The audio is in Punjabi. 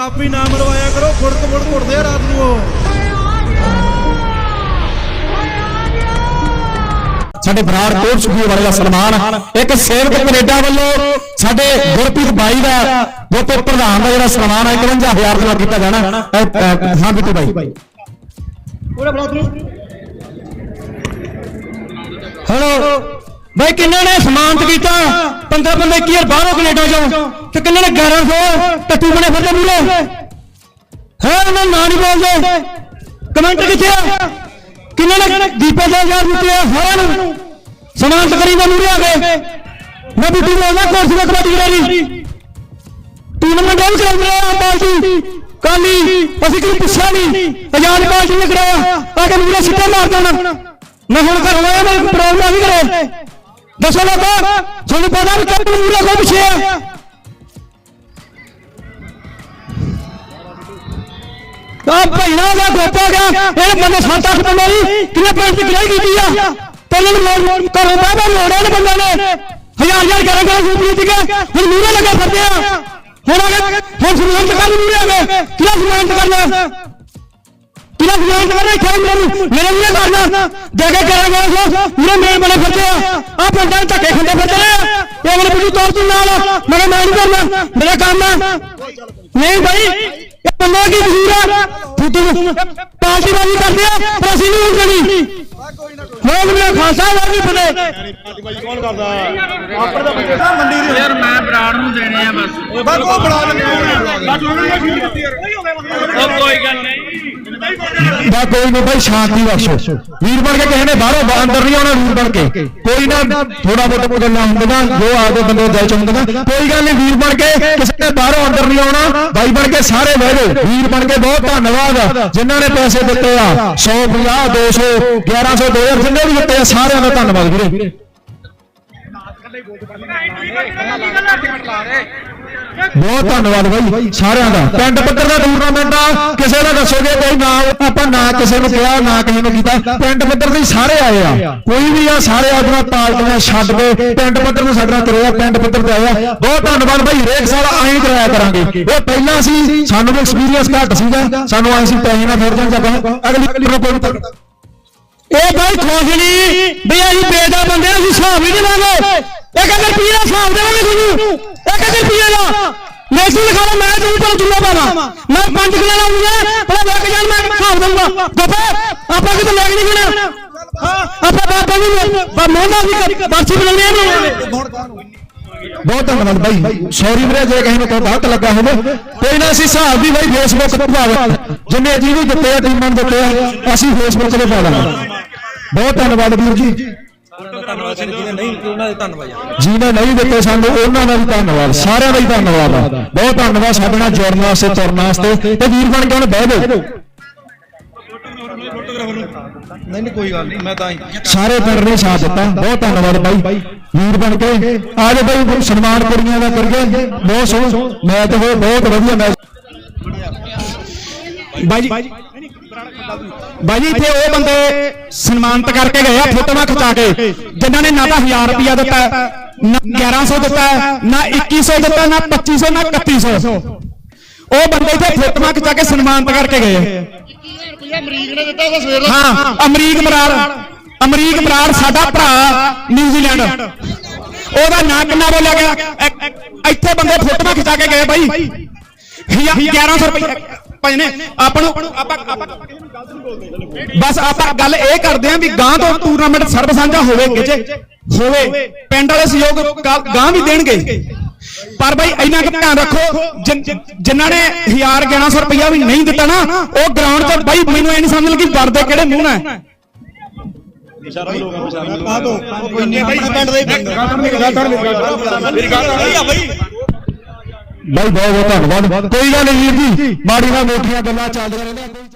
ਥਾਪੀ ਨਾ ਮਰਵਾਇਆ ਕਰੋ ਫੁੜਕ ਫੁੜਕ ਉੱਠਦੇ ਆ ਰਾਤ ਨੂੰ ਉਹ। ਸਾਡੇ ਬਰਾੜ ਕੋਟ ਸੁਖੀ ਵਾਲੇ ਦਾ ਸਨਮਾਨ ਇੱਕ ਸੇਵਕ ਕੈਨੇਡਾ ਵੱਲੋਂ ਸਾਡੇ ਗੁਰਪ੍ਰੀਤ ਬਾਈ ਦਾ ਗੋਪੇ ਪ੍ਰਧਾਨ ਦਾ ਜਿਹੜਾ ਸਨਮਾਨ ਹੈ 51000 ਦਾ ਕੀਤਾ ਜਾਣਾ। ਹਾਂ ਬਿੱਟੂ ਬਾਈ। ਹੈਲੋ। ਭਾਈ ਕਿੰਨੇ ਨੇ ਸਮਾਨਤ ਕੀਤਾ? 15 ਬੰਦੇ ਕੀ ਯਾਰ ਬਾਹਰੋਂ ਕੈਨੇਡਾ ਚੋਂ। ਤੇ ਕਿੰਨੇ ਨੇ? 1100 ਟੱਟੂ ਬਣੇ ਫਿਰਦੇ ਮੂਰੇ ਹੈ ਉਹਨਾਂ ਨਾਂ ਨਹੀਂ ਬੋਲਦੇ। ਕਮੈਂਟ ਕਿੱਥੇ ਆ? ਕਿੰਨੇ ਨੇ? ਦੀਪੇ ਦਾ ਯਾਰ ਦਿੱਤੇ ਆ ਸਾਰਿਆਂ ਨੂੰ। ਸਮਾਨਤ ਕਰੀ ਦਾ ਮੂਰੇ ਆ ਗਏ ਮੈਂ ਬਿੱਟੂ ਬੋਲਦਾ ਕੋਰਸ ਦਾ ਕਬੱਡੀ ਖਿਡਾਰੀ। ਟੂਰਨਾਮੈਂਟ ਉਹ ਕਰਾਉਂਦੇ ਆ ਪਾਰਟੀ। ਕਾਲੀ ਅਸੀਂ ਕਿਉਂ ਪੁੱਛਿਆ ਨਹੀਂ। ਆਜ਼ਾਦ ਪਾਰਟੀ ਨੇ ਕਰਾਇਆ ਆ ਕੇ ਮੂਰੇ ਸਿੱਟੇ ਮਾਰ ਦੇਣਾ। ਮੈਂ ਹੁਣ ਘਰੋਂ ਆਇਆ ਮੈਂ ਪ੍ਰੋਗਰਾਮ ਨਹੀਂ ਕਰੇ। ਦੱਸੋ ਲੋਕੋ ਤੁਹਾਨੂੰ ਪਤਾ ਵੀ ਕੱਪ ਮੂਰੇ ਕੋ ਪਿੱਛੇ ਆ। ਆ ਭੈਣਾ ਦਾ ਗੋਪਾ ਗਿਆ ਇਹ ਬੰਦੇ ਸੱਤ ਅੱਠ ਬੰਦੇ ਨਹੀਂ ਕਿੰਨੇ ਪਿੰਡ ਦੀ ਗਰਾਈ ਕੀਤੀ ਆ? ਪਹਿਲਾਂ ਨੂੰ ਮੋੜ ਬਾਬਾ ਮੋੜਿਆ ਨੇ ਬੰਦਾ ਨੇ। ਹਜ਼ਾਰ ਹਜ਼ਾਰ ਕਰਾਂ ਕਰਾਂ ਸੂਪ ਜਿੱਤ ਗਿਆ ਹੁਣ ਮੂਰੇ ਲੱਗਾ ਫਿਰਦੇ ਆ। ਹੁਣ ਆ ਗਏ ਹੁਣ ਸੁਰਵੰਤ ਕਰਨ ਮੂਰੇ ਆ ਗਏ। ਕਿਹੜਾ ਸੁਰਵੰਤ ਕਰਨਾ ਕਿਹੜਾ ਸੁਰਵੰਤ ਕਰਨਾ ਇੱਥੇ ਮੇਰੇ। ਮੇਰੇ ਵੀ ਕਰਨਾ। ਦੇ ਕੇ ਕਰਾਂਗੇ ਮੇਰੇ ਮੇਰੇ ਬਣੇ ਫਿਰਦੇ ਆ। ਆ ਪਿੰਡਾਂ ਨੂੰ ਧੱਕੇ ਖੰਡੇ ਫਿਰਦੇ ਆ। ਇਹ ਮੇਰੇ ਪੁੱਤੂ ਤੌਰ ਤੇ ਨਾਲ। ਮੈਂ ਕਿਹਾ ਮੈਂ ਨਹੀਂ ਕਰਨਾ। ਮੇਰਾ ਕੰਮ ਆ। ਨਹੀਂ ਭਾਈ ਇਹ ਬੰਦਾ ਕੀ ਕਸੂਰ ਆ? ਤੂੰ ਪਾਰਟੀ ਬਾਜੀ ਕਰਦੇ ਆ ਪਰ ਅਸੀਂ ਨਹੀਂ ਹੁੰਦੇ ਲੋਕ ਮੇਰੇ ਖਾਲਸਾ ਵਾਲੀ ਬਣੇ ਕੌਣ ਕਰਦਾ ਆਪਰ ਦਾ ਬੰਦੇ ਦਾ ਮੰਡੀ ਦੀ ਯਾਰ ਮੈਂ ਬਰਾੜ ਨੂੰ ਦੇਣੇ ਆ ਬਸ। ਬਸ ਉਹ ਬਣਾ ਲੈਂਦੇ ਨੇ ਉਹ ਕੋਈ ਗੱਲ ਨਹੀਂ। ਬਾ ਕੋਈ ਨਹੀਂ ਭਾਈ ਸ਼ਾਂਤੀ ਬਖਸ਼ੋ ਵੀਰ ਬਣ ਕੇ ਕਿਸੇ ਨੇ ਬਾਹਰੋਂ ਅੰਦਰ ਨਹੀਂ ਆਉਣਾ ਵੀਰ ਬਣ ਕੇ। ਕੋਈ ਨਾ ਥੋੜਾ ਬਹੁਤਾ ਗੱਲਾਂ ਹੁੰਦੀਆਂ ਜੋ ਆਪਦੇ ਬੰਦੇ ਦਿਲ ਚ ਹੁੰਦੀਆਂ। ਕੋਈ ਗੱਲ ਨਹੀਂ ਵੀਰ ਬਣ ਕੇ ਕਿਸੇ ਨੇ ਬਾਹਰੋਂ ਅੰਦਰ ਨਹੀਂ ਆਉਣਾ। ਬਾਈ ਬਣ ਕੇ ਸਾਰੇ ਬਹਿ ਜਾਓ। ਵੀਰ ਬਣ ਕੇ ਬਹੁਤ ਧੰਨਵਾਦ। ਜਿਨ੍ਹਾਂ ਨੇ ਪੈਸੇ ਦਿੱਤੇ ਆ। 150 200 1100 2000 ਜਿੰਨੇ ਵੀ ਦਿੱਤੇ ਆ ਸਾਰਿਆਂ ਦਾ ਧੰਨਵਾਦ ਵੀਰੇ। ਬਹੁਤ ਧੰਨਵਾਦ ਬਾਈ ਸਾਰਿਆਂ ਦਾ। ਪਿੰਡ ਪੱਧਰ ਦਾ ਟੂਰਨਾਮੈਂਟ ਆ। ਕਿਸੇ ਦਾ ਦੱਸੋਗੇ ਕੋਈ ਨਾ ਆਪਾਂ ਨਾ ਕਿਸੇ ਨੂੰ ਕਿਹਾ ਨਾ ਕਿਸੇ ਨੂੰ ਕੀਤਾ। ਪਿੰਡ ਪੱਧਰ ਦੇ ਸਾਰੇ ਆਏ ਆ। ਕੋਈ ਵੀ ਆ ਸਾਰੇ ਆਪਣਾ ਪਾਰਟੀਆਂ ਛੱਡ ਕੇ ਪਿੰਡ ਪੱਧਰ ਨੂੰ ਸਾਡਾ ਤੁਰੇ ਆ ਪਿੰਡ ਪੱਧਰ ਤੇ ਆਏ ਆ ਬਹੁਤ ਧੰਨਵਾਦ ਬਾਈ ਹਰੇਕ ਸਾਲ ਹੀ ਕਰਾਇਆ ਕਰਾਂਗੇ। ਇਹ ਪਹਿਲਾਂ ਸੀ ਸਾਨੂੰ ਵੀ ਐਕਸਪੀਰੀਅੰਸ ਘੱਟ ਸੀਗਾ। ਸਾਨੂੰ ਐਂ ਸੀ ਪੈਸੇ ਨਾ ਫੜ ਜਾਣ ਜਗ੍ਹਾ ਅਗਲੀ ਕੋਈ ਨਹੀਂ। ਇਹ ਬਾਈ ਖੁਸ਼ ਨਹੀਂ ਵੀ ਅਸੀਂ ਬੇਦਾ ਬੰਦੇ ਆ, ਅਸੀਂ ਹਿਸਾਬ ਹੀ ਦੇਵਾਂਗੇ ਇੱਕ ਅਗਰ ਰੁਪਈਏ ਦਾ ਹਿਸਾਬ ਦੇਵਾਂਗੇ ਤੁਹਾਨੂੰ। ਇੱਕ ਅਗਰ ਰੁਪਈਏ ਦਾ। ਮੈਸੇਜ ਲਿਖਾ ਲਓ, ਮੈਂ ਤੁਹਾਨੂੰ ਪਰ ਚੁੱਲਾ ਪਾਵਾਂ। ਮੈਂ ਪੰਜ ਕਿਲੋ ਲਾਉਂਗਾ ਪਰ ਲੱਗ ਜਾਣ ਮੈਂ ਹਿਸਾਬ ਦਊਂਗਾ। ਗੱਪੇ ਆਪਾਂ ਕਿਤੇ ਲੈ ਨਹੀਂ ਜਾਣਾ। ਆਪਾਂ ਬਾਬਾ ਨੂੰ ਬਾ ਮੋਹਨਾ ਵੀ ਬਾਸੀ ਬਣਾਉਣੇ ਆ ਬਹੁਤ ਧੰਨਵਾਦ ਬਾਈ। ਸੌਰੀ ਵੀਰੇ, ਜੇ ਕਿਸੇ ਨੂੰ ਕੋਈ ਗਲਤ ਲੱਗਾ ਹੋਵੇ ਕੋਈ ਨਾ ਅਸੀਂ ਹਿਸਾਬ ਦੀ ਬਾਈ ਫੇਸਬੁੱਕ ਤੇ ਪਾ ਜਿੰਨੇ ਜੀ ਵੀ ਦਿੱਤੇ ਆ, ਟੀਮਾਂ ਨੂੰ ਦਿੱਤੇ ਆ, ਅਸੀਂ ਫੇਸਬੁੱਕ ਤੇ ਪਾ ਦਾਂਗੇ। ਬਹੁਤ ਧੰਨਵਾਦ ਵੀਰ ਜੀ। ਜਿਹਨੇ ਨਹੀਂ ਦਿੱਤੇ ਸਾਨੂੰ ਉਹਨਾਂ ਦਾ ਵੀ ਧੰਨਵਾਦ। ਸਾਰਿਆਂ ਦਾ ਹੀ ਧੰਨਵਾਦ ਆ। ਬਹੁਤ ਧੰਨਵਾਦ ਸਾਡੇ ਨਾਲ ਜੁੜਨ ਵਾਸਤੇ ਤੁਰਨ ਵਾਸਤੇ। ਤੇ ਵੀਰ ਬਣ ਕੇ ਹੁਣ ਬਹਿ ਜਾਓ। ਨਹੀਂ ਨਹੀਂ ਕੋਈ ਗੱਲ ਨਹੀਂ ਮੈਂ ਤਾਂ ਹੀ ਸਾਰੇ ਪਿੰਡ ਨੇ ਸਾਥ ਦਿੱਤਾ। ਬਹੁਤ ਧੰਨਵਾਦ ਬਾਈ। ਵੀਰ ਬਣ ਕੇ। ਆ ਜਾਓ ਬਾਈ ਸਨਮਾਨ ਕੁੜੀਆਂ ਦਾ ਕਰੀਏ ਬਹੁਤ ਸੋਹਣਾ। ਮੈਚ ਹੋਇਆ ਬਹੁਤ ਵਧੀਆ ਮੈਚ ਬਾਈ ਜੀ ਬਾਈ ਇੱਥੇ ਉਹ ਬੰਦੇ ਸਨਮਾਨਿਤ ਕਰਕੇ ਗਏ ਆ ਫੋਟੋਆਂ ਖਿਚਾ ਕੇ ਜਿਨ੍ਹਾਂ ਨੇ ਨਾ ਤਾਂ 1000 ਰੁਪਿਆ ਦਿੱਤਾ ਹੈ, ਨਾ 1100 ਦਿੱਤਾ ਹੈ, ਨਾ 2100 ਦਿੱਤਾ ਨਾ 2500 ਨਾ 3100 ਉਹ ਬੰਦੇ ਇੱਥੇ ਫੋਟੋਆਂ ਖਿਚਾ ਕੇ ਸਨਮਾਨਿਤ ਕਰਕੇ ਗਏ ਅਮਰੀਕ ਨੇ ਦਿੱਤਾ ਉਹ ਸਵੇਰ ਹਾਂ ਅਮਰੀਕ ਮਰਾਰ ਅਮਰੀਕ ਮਰਾਰ ਸਾਡਾ ਭਰਾ ਨਿਊਜ਼ੀਲੈਂਡ। ਉਹਦਾ ਨਾਂ ਕਿੰਨਾ ਬੋਲਿਆ ਗਿਆ? ਇੱਥੇ ਬੰਦੇ ਫੋਟੋਆਂ ਖਿਚਾ ਕੇ ਗਏ ਬਾਈ। ਹਿਆ- 1100 ਰੁਪਏ ਭਾਈ ਨੇ ਆਪਾਂ ਨੂੰ ਆਪਾਂ ਬਸ ਆਪਾਂ ਗੱਲ ਇਹ ਕਰਦੇ ਆਂ ਵੀ ਗਾਂ ਤੋਂ ਟੂਰਨਾਮੈਂਟ ਸਰਬ ਸਾਂਝਾ ਹੋਵੇ ਕਿਤੇ ਹੋਵੇ। ਪਿੰਡ ਵਾਲੇ ਸਹਿਯੋਗ ਗਾਂ- ਵੀ ਦੇਣਗੇ। ਪਰ ਭਾਈ ਇੰਨਾ ਕੁ ਧਿਆਨ ਰੱਖੋ ਜਿਨ- ਜਿਨ੍ਹਾਂ ਨੇ 1000 1100 ਰੁਪਇਆ ਵੀ ਨਹੀਂ ਦਿੱਤਾ ਨਾ ਉਹ ਗਰਾਊਂਡ 'ਚ ਭਾਈ ਮੈਨੂੰ ਇਹ ਨਹੀਂ ਸਮਝ ਲੱਗੀ ਵਰਦੇ ਕਿਹੜੇ ਮੂੰਹ ਨਾਲ ਹੈ। ਪਾ ਦੋ ਕੋਈ ਨਹੀਂ ਆਪਣੇ ਪਿੰਡ ਦੇ ਮੇਰੀ ਗੱਲ ਨਹੀਂ ਆ ਬਈ। ਬਾਈ ਬਹੁਤ ਬਹੁਤ ਧੰਨਵਾਦ। ਕੋਈ ਗੱਲ ਨਹੀਂ ਵੀਰ ਜੀ। ਮਾੜੀ ਨਾਲ ਮੋਟੀਆਂ ਗੱਲਾਂ ਚੱਲਦੀਆਂ ਰਹਿੰਦੀਆਂ।